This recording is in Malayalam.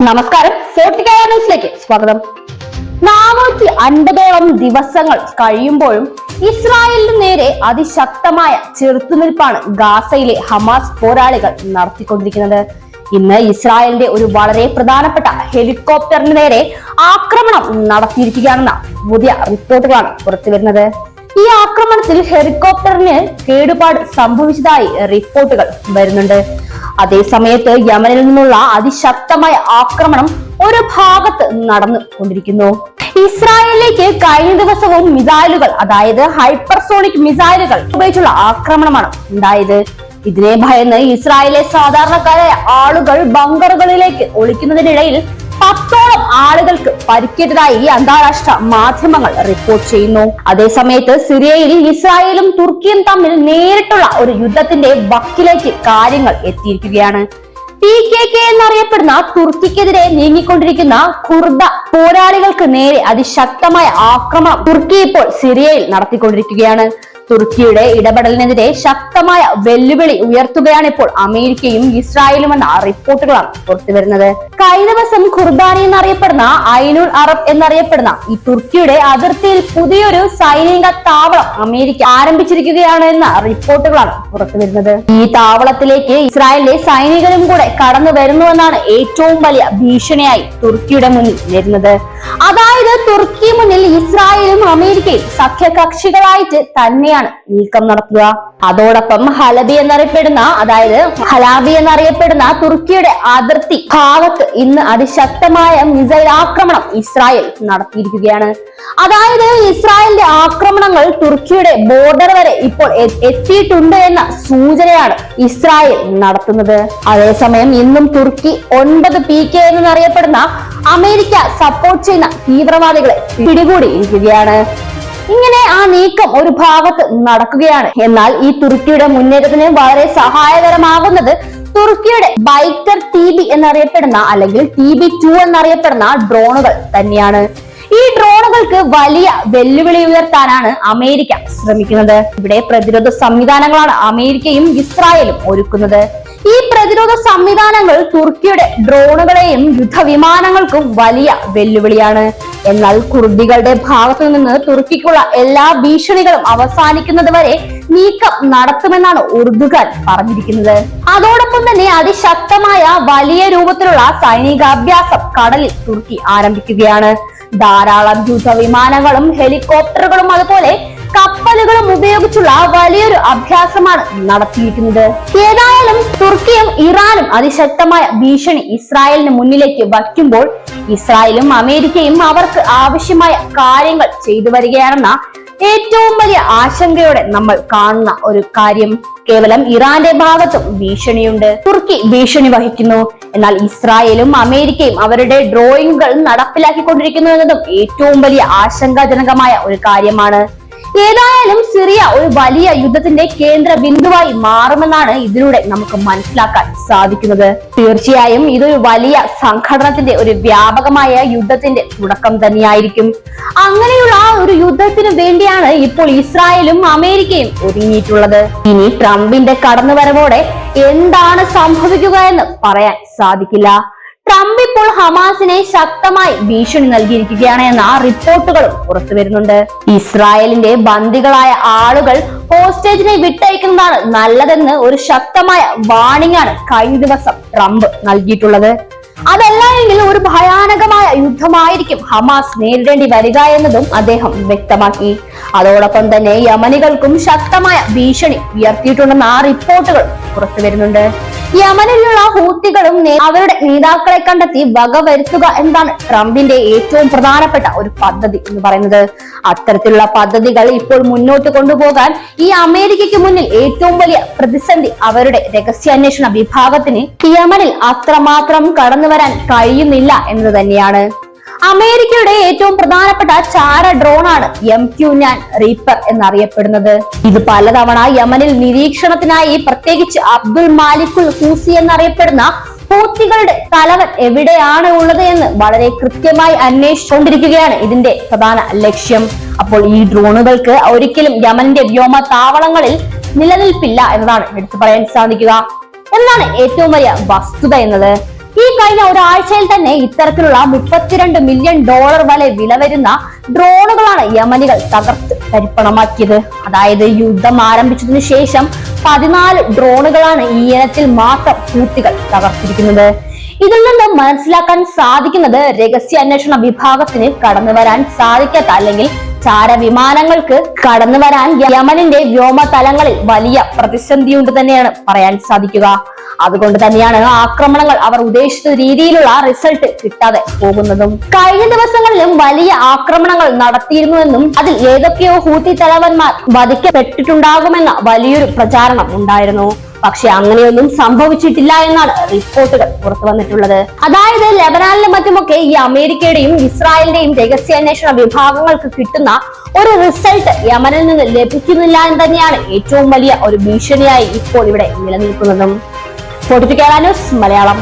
നമസ്കാരം. ന്യൂസിലേക്ക് സ്വാഗതം. നാനൂറ്റി അൻപതോളം ദിവസങ്ങൾ കഴിയുമ്പോഴും ഇസ്രായേലിന് നേരെ അതിശക്തമായ ചെറുത്തുനിൽപ്പാണ് ഗാസയിലെ ഹമാസ് പോരാളികൾ നടത്തിക്കൊണ്ടിരിക്കുന്നത്. ഇന്ന് ഇസ്രായേലിന്റെ ഒരു വളരെ പ്രധാനപ്പെട്ട ഹെലികോപ്റ്ററിന് നേരെ ആക്രമണം നടത്തിയിരിക്കുകയാണെന്ന പുതിയ റിപ്പോർട്ടുകളാണ് പുറത്തുവരുന്നത്. ഈ ആക്രമണത്തിൽ ഹെലികോപ്റ്ററിന് കേടുപാട് സംഭവിച്ചതായി റിപ്പോർട്ടുകൾ വരുന്നുണ്ട്. അതേസമയത്ത് യമനിൽ നിന്നുള്ള അതിശക്തമായ ആക്രമണം ഒരു ഭാഗത്ത് നടന്നു കൊണ്ടിരിക്കുന്നു. ഇസ്രായേലിലേക്ക് കഴിഞ്ഞ ദിവസവും മിസൈലുകൾ അതായത് ഹൈപ്പർസോണിക് മിസൈലുകൾ ഉപയോഗിച്ചുള്ള ആക്രമണമാണ് ഉണ്ടായത്. ഇതിനെ ഭയന്ന് ഇസ്രായേലിലെ സാധാരണക്കാരായ ആളുകൾ ബങ്കറുകളിലേക്ക് ഒളിക്കുന്നതിനിടയിൽ പത്തോളം ആളുകൾക്ക് പരിക്കേറ്റതായി അന്താരാഷ്ട്ര മാധ്യമങ്ങൾ റിപ്പോർട്ട് ചെയ്യുന്നു. അതേസമയത്ത് സിറിയയിൽ ഇസ്രായേലും തുർക്കിയും തമ്മിൽ നേരിട്ടുള്ള ഒരു യുദ്ധത്തിന്റെ വക്കിലേക്ക് കാര്യങ്ങൾ എത്തിയിരിക്കുകയാണ്. പി കെ കെ എന്നറിയപ്പെടുന്ന തുർക്കിക്കെതിരെ നീങ്ങിക്കൊണ്ടിരിക്കുന്ന കുർദ പോരാളികൾക്ക് നേരെ അതിശക്തമായ ആക്രമണം തുർക്കി ഇപ്പോൾ സിറിയയിൽ നടത്തിക്കൊണ്ടിരിക്കുകയാണ്. തുർക്കിയുടെ ഇടപെടലിനെതിരെ ശക്തമായ വെല്ലുവിളി ഉയർത്തുകയാണ് ഇപ്പോൾ അമേരിക്കയും ഇസ്രായേലും എന്ന റിപ്പോർട്ടുകളാണ് പുറത്തുവരുന്നത്. കഴിഞ്ഞ ദിവസം ഖുർബാനി എന്നറിയപ്പെടുന്ന ഐനുൽ അറബ് എന്നറിയപ്പെടുന്ന ഈ തുർക്കിയുടെ അതിർത്തിയിൽ പുതിയൊരു സൈനിക താവളം അമേരിക്ക ആരംഭിച്ചിരിക്കുകയാണ് എന്ന റിപ്പോർട്ടുകളാണ് പുറത്തുവരുന്നത്. ഈ താവളത്തിലേക്ക് ഇസ്രായേലിലെ സൈനികരും കൂടെ കടന്നു വരുന്നുവെന്നാണ് ഏറ്റവും വലിയ ഭീഷണിയായി തുർക്കിയുടെ മുന്നിൽ വരുന്നത്. അതായത് തുർക്കി മുന്നിൽ ഇസ്രായേലും അമേരിക്കയും സഖ്യകക്ഷികളായിട്ട് തന്നെയാണ് നീക്കം നടത്തുക. അതോടൊപ്പം ഹലബി എന്നറിയപ്പെടുന്ന അതായത് ഹലാബി എന്നറിയപ്പെടുന്ന തുർക്കിയുടെ അതിർത്തി ഭാഗത്ത് ഇന്ന് അതിശക്തമായ മിസൈൽ ആക്രമണം ഇസ്രായേൽ നടത്തിയിരിക്കുകയാണ്. അതായത് ഇസ്രായേലിന്റെ ആക്രമണങ്ങൾ തുർക്കിയുടെ ബോർഡർ വരെ ഇപ്പോൾ എത്തിയിട്ടുണ്ട് എന്ന സൂചനയാണ് ഇസ്രായേൽ നടത്തുന്നത്. അതേസമയം ഇന്നും തുർക്കി ഒൻപത് പി കെ എന്നറിയപ്പെടുന്ന അമേരിക്ക സപ്പോർട്ട് ചെയ്യുന്ന തീവ്രവാദികളെ പിടികൂടിയിരിക്കുകയാണ്. ഇങ്ങനെ ആ നീക്കം ഒരു ഭാഗത്ത് നടക്കുകയാണ്. എന്നാൽ ഈ തുർക്കിയുടെ മുന്നേറ്റത്തിന് വളരെ സഹായകരമാകുന്നത് തുർക്കിയുടെ ബൈക്കർ ടി ബി എന്നറിയപ്പെടുന്ന അല്ലെങ്കിൽ ടി ബി ടു എന്നറിയപ്പെടുന്ന ഡ്രോണുകൾ തന്നെയാണ്. ഈ ഡ്രോണുകൾക്ക് വലിയ വെല്ലുവിളി ഉയർത്താനാണ് അമേരിക്ക ശ്രമിക്കുന്നത്. ഇവിടെ പ്രതിരോധ സംവിധാനങ്ങളാണ് അമേരിക്കയും ഇസ്രായേലും ഒരുക്കുന്നത്. ഈ പ്രതിരോധ സംവിധാനങ്ങൾ തുർക്കിയുടെ ഡ്രോണുകളെയും യുദ്ധവിമാനങ്ങൾക്കും വലിയ വെല്ലുവിളിയാണ്. എന്നാൽ കുർദികളുടെ ഭാഗത്തു നിന്ന് തുർക്കിക്കുള്ള എല്ലാ ഭീഷണികളും അവസാനിക്കുന്നത് വരെ നീക്കം നടത്തുമെന്നാണ് ഉറുദുകാർ പറഞ്ഞിരിക്കുന്നത്. അതോടൊപ്പം തന്നെ അതിശക്തമായ വലിയ രൂപത്തിലുള്ള സൈനികാഭ്യാസം കടലിൽ തുർക്കി ആരംഭിക്കുകയാണ്. ധാരാളം യുദ്ധവിമാനങ്ങളും ഹെലികോപ്റ്ററുകളും അതുപോലെ കപ്പലുകളും ഉപയോഗിച്ചുള്ള വലിയൊരു അഭ്യാസമാണ് നടത്തിയിരിക്കുന്നത്. ഏതായാലും തുർക്കിയും ഇറാനും അതിശക്തമായ ഭീഷണി ഇസ്രായേലിന് മുന്നിലേക്ക് വയ്ക്കുമ്പോൾ ഇസ്രായേലും അമേരിക്കയും അവർക്ക് ആവശ്യമായ കാര്യങ്ങൾ ചെയ്തു വരികയാണെന്ന ഏറ്റവും വലിയ ആശങ്കയോടെ നമ്മൾ കാണുന്ന ഒരു കാര്യം കേവലം ഇറാന്റെ ഭാഗത്തും ഭീഷണിയുണ്ട്. തുർക്കി ഭീഷണി വഹിക്കുന്നു. എന്നാൽ ഇസ്രായേലും അമേരിക്കയും അവരുടെ ഡ്രോയിങ്ങുകൾ നടപ്പിലാക്കിക്കൊണ്ടിരിക്കുന്നു എന്നതും ഏറ്റവും വലിയ ആശങ്കാജനകമായ ഒരു കാര്യമാണ്. ഏതായാലും സിറിയ ഒരു വലിയ യുദ്ധത്തിന്റെ കേന്ദ്ര ബിന്ദുവായി മാറുമെന്നാണ് ഇതിലൂടെ നമുക്ക് മനസ്സിലാക്കാൻ സാധിക്കുന്നത്. തീർച്ചയായും ഇതൊരു വലിയ സംഘടനത്തിന്റെ ഒരു വ്യാപകമായ യുദ്ധത്തിന്റെ തുടക്കം തന്നെയായിരിക്കും. അങ്ങനെയുള്ള ഒരു യുദ്ധത്തിന് വേണ്ടിയാണ് ഇപ്പോൾ ഇസ്രായേലും അമേരിക്കയും ഒരുങ്ങിയിട്ടുള്ളത്. ഇനി ട്രംപിന്റെ കടന്നുവരവോടെ എന്താണ് സംഭവിക്കുക എന്ന് പറയാൻ സാധിക്കില്ല. ട്രംപ് ഇപ്പോൾ ഹമാസിനെ ശക്തമായി ഭീഷണി നൽകിയിരിക്കുകയാണ് എന്ന റിപ്പോർട്ടുകളും പുറത്തു വരുന്നുണ്ട്. ഇസ്രായേലിന്റെ ബന്ദികളായ ആളുകൾ ഹോസ്റ്റേജിനെ വിട്ടയക്കുന്നതാണ് നല്ലതെന്ന് ഒരു ശക്തമായ വാണിംഗ് ആണ് കഴിഞ്ഞ ദിവസം ട്രംപ് നൽകിയിട്ടുള്ളത്. അതല്ല എങ്കിൽ ഒരു ഭയാനകമായ യുദ്ധമായിരിക്കും ഹമാസ് നേരിടേണ്ടി വരിക എന്നതും അദ്ദേഹം വ്യക്തമാക്കി. അതോടൊപ്പം തന്നെ യമനികൾക്കും ശക്തമായ ഭീഷണി ഉയർത്തിയിട്ടുണ്ടെന്ന ആ റിപ്പോർട്ടുകൾ പുറത്തു വരുന്നുണ്ട്. യമനിലുള്ള ഹൂത്തികളും അവരുടെ നേതാക്കളെ കണ്ടെത്തി വകവരുത്തുക എന്നതാണ് ട്രംപിന്റെ ഏറ്റവും പ്രധാനപ്പെട്ട ഒരു പദ്ധതി എന്ന് പറയുന്നത്. അത്തരത്തിലുള്ള പദ്ധതികൾ ഇപ്പോൾ മുന്നോട്ട് കൊണ്ടുപോകാൻ ഈ അമേരിക്കയ്ക്ക് മുന്നിൽ ഏറ്റവും വലിയ പ്രതിസന്ധി അവരുടെ രഹസ്യാന്വേഷണ വിഭാഗത്തിന് യമനിൽ അത്രമാത്രം കടന്നു വരാൻ കഴിയുന്നില്ല എന്ന് തന്നെയാണ്. അമേരിക്കയുടെ ഏറ്റവും പ്രധാനപ്പെട്ട ചാര ഡ്രോണാണ് എം ക്യു ഞാൻ റീപ്പർ എന്നറിയപ്പെടുന്നത്. ഇത് പലതവണ യമനിൽ നിരീക്ഷണത്തിനായി പ്രത്യേകിച്ച് അബ്ദുൾ മാലിക്കുൽ ഹൂസി എന്നറിയപ്പെടുന്ന ഹൂത്തികളുടെ തലവൻ എവിടെയാണ് ഉള്ളത് എന്ന് വളരെ കൃത്യമായി അന്വേഷിച്ചുകൊണ്ടിരിക്കുകയാണ് ഇതിന്റെ പ്രധാന ലക്ഷ്യം. അപ്പോൾ ഈ ഡ്രോണുകൾക്ക് ഒരിക്കലും യമന്റെ വ്യോമ താവളങ്ങളിൽ നിലനിൽപ്പില്ല എന്നതാണ് എടുത്തു പറയാൻ സാധിക്കുക. എന്നാണ് ഏറ്റവും വലിയ വസ്തുത എന്നത്? ഈ കഴിഞ്ഞ ഒരാഴ്ചയിൽ തന്നെ ഇത്തരത്തിലുള്ള മുപ്പത്തിരണ്ട് മില്യൺ ഡോളർ വരെ വില വരുന്ന ഡ്രോണുകളാണ് യമനികൾ തകർത്ത് തരിപ്പണമാക്കിയത് അതായത് യുദ്ധം ആരംഭിച്ചതിനു ശേഷം പതിനാല് ഡ്രോണുകളാണ് ഈ ഇനത്തിൽ മാത്രം ഹൂത്തികൾ തകർത്തിരിക്കുന്നത്. ഇതിൽ നിന്ന് മനസ്സിലാക്കാൻ സാധിക്കുന്നത് രഹസ്യാന്വേഷണ വിഭാഗത്തിന് കടന്നു വരാൻ സാധിക്കാത്ത അല്ലെങ്കിൽ ചാരവിമാനങ്ങൾക്ക് കടന്നു വരാൻ യമനിന്റെ വ്യോമതലങ്ങളിൽ വലിയ പ്രതിസന്ധിയുണ്ട് തന്നെയാണ് പറയാൻ സാധിക്കുക. അതുകൊണ്ട് തന്നെയാണ് ആക്രമണങ്ങൾ അവർ ഉദ്ദേശിച്ച രീതിയിലുള്ള റിസൾട്ട് കിട്ടാതെ പോകുന്നതും. കഴിഞ്ഞ ദിവസങ്ങളിലും വലിയ ആക്രമണങ്ങൾ നടത്തിയിരുന്നുവെന്നും അതിൽ ഏതൊക്കെയോ ഹൂത്തി തലവന്മാർ വധിക്കപ്പെട്ടിട്ടുണ്ടാകുമെന്ന വലിയൊരു പ്രചാരണം ഉണ്ടായിരുന്നു. പക്ഷെ അങ്ങനെയൊന്നും സംഭവിച്ചിട്ടില്ല എന്നാണ് റിപ്പോർട്ടുകൾ പുറത്തു വന്നിട്ടുള്ളത്. അതായത് ലബനാനിലും മറ്റുമൊക്കെ ഈ അമേരിക്കയുടെയും ഇസ്രായേലിന്റെയും രഹസ്യാന്വേഷണ വിഭാഗങ്ങൾക്ക് കിട്ടുന്ന ഒരു റിസൾട്ട് യമനിൽ നിന്ന് ലഭിക്കുന്നില്ല എന്ന് തന്നെയാണ് ഏറ്റവും വലിയ ഒരു ഭീഷണിയായി ഇപ്പോൾ ഇവിടെ നിലനിൽക്കുന്നതും. ഫോർട്ടിഫിക്കേല ന്യൂസ് മലയാളം.